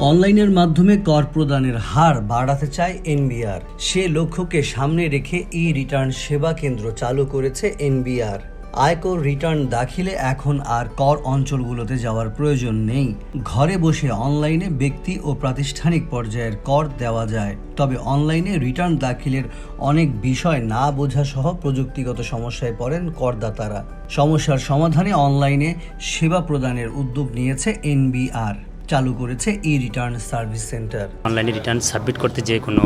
অনলাইনের মাধ্যমে কর প্রদানের হার বাড়াতে চায় এনবিআর। সে লক্ষ্যকে সামনে রেখে ই রিটার্ন সেবা কেন্দ্র চালু করেছে এনবিআর। আয়কর রিটার্ন দাখিলে এখন আর কর অঞ্চলগুলোতে যাওয়ার প্রয়োজন নেই। ঘরে বসে অনলাইনে ব্যক্তি ও প্রাতিষ্ঠানিক পর্যায়ের কর দেওয়া যায়। তবে অনলাইনে রিটার্ন দাখিলের অনেক বিষয় না বোঝা সহ প্রযুক্তিগত সমস্যায় পড়েন করদাতারা। সমস্যার সমাধানে অনলাইনে সেবা প্রদানের উদ্যোগ নিয়েছে এনবিআর। চালু করেছে ই রিটার্ন সার্ভিস সেন্টার অনলাইনে রিটার্ন সাবমিট করতে যে কোনো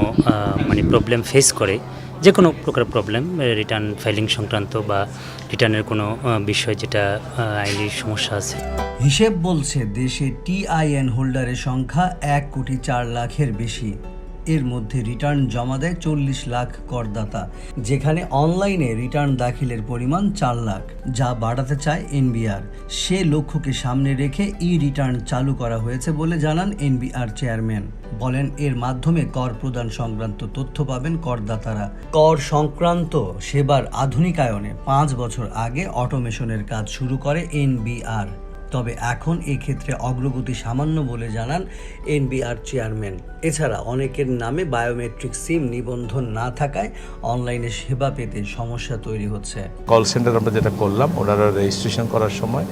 মানে প্রবলেম ফেস করে যে কোনো প্রকার প্রবলেম রিটার্ন ফাইলিং সংক্রান্ত বা রিটার্নের কোনো বিষয় যেটা আইনি সমস্যা আছে। হিসেব বলছে দেশে টিআইএন হোল্ডারের সংখ্যা এক কোটি চার লাখের বেশি। এর মধ্যে রিটার্ন জমা দেয় চল্লিশ লাখ করদাতা, যেখানে অনলাইনে রিটার্ন দাখিলের পরিমাণ চার লাখ, যা বাড়াতে চায় এনবিআর। সে লক্ষ্যকে সামনে রেখে ই রিটার্ন চালু করা হয়েছে বলে জানান এনবিআর চেয়ারম্যান। বলেন, এর মাধ্যমে কর প্রদান সংক্রান্ত তথ্য পাবেন করদাতারা। কর সংক্রান্ত সেবার আধুনিকায়নে পাঁচ বছর আগে অটোমেশনের কাজ শুরু করে এনবিআর। তবে এখন এই ক্ষেত্রে অগ্রগতি সামান্য বলে জানান এনবিআর চেয়ারম্যান। এছাড়া অনেকের নামে বায়োমেট্রিক সিম নিবন্ধন না থাকায় অনলাইনে সেবা পেতে সমস্যা তৈরি হচ্ছে। কল সেন্টার আমরা যেটা করলাম, ওনারা রেজিস্ট্রেশন করার সময়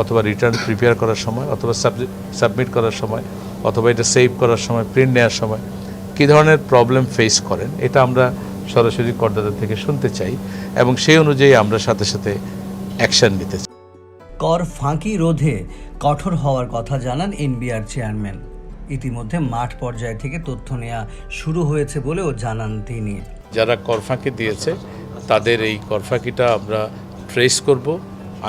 অথবা রিটার্ন প্রিপেয়ার করার সময় অথবা সাবমিট করার সময় অথবা এটা সেভ করার সময়, প্রিন্ট নেওয়ার সময় কী ধরনের প্রবলেম ফেস করেন, এটা আমরা সরাসরি করদাতা থেকে শুনতে চাই এবং সেই অনুযায়ী আমরা সাথে সাথে অ্যাকশন নিতে চাই। কর ফাঁকি রোধে কঠোর হওয়ার কথা জানান এনবিআর চেয়ারম্যান। ইতিমধ্যে মাঠ পর্যায় থেকে তথ্য নেওয়া শুরু হয়েছে বলেও জানান তিনি। যারা কর ফাঁকি দিয়েছে, তাদের এই কর ফাঁকিটা আমরা ট্রেস করব,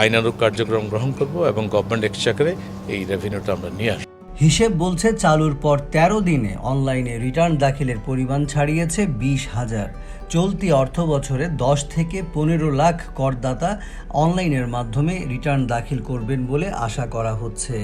আইনানুগ কার্যক্রম গ্রহণ করব এবং গভর্নমেন্ট এক্সচাকারে এই রেভিনিউটা আমরা নিয়ে আসব। হিসেব বলছে চালুর পর ১৩ দিনে অনলাইনে রিটার্ন দাখিলের পরিমাণ ছাড়িয়েছে বিশ হাজার। চলতি অর্থ বছরে দশ থেকে পনেরো লাখ করদাতা অনলাইনের মাধ্যমে রিটার্ন দাখিল করবেন বলে আশা করা হচ্ছে।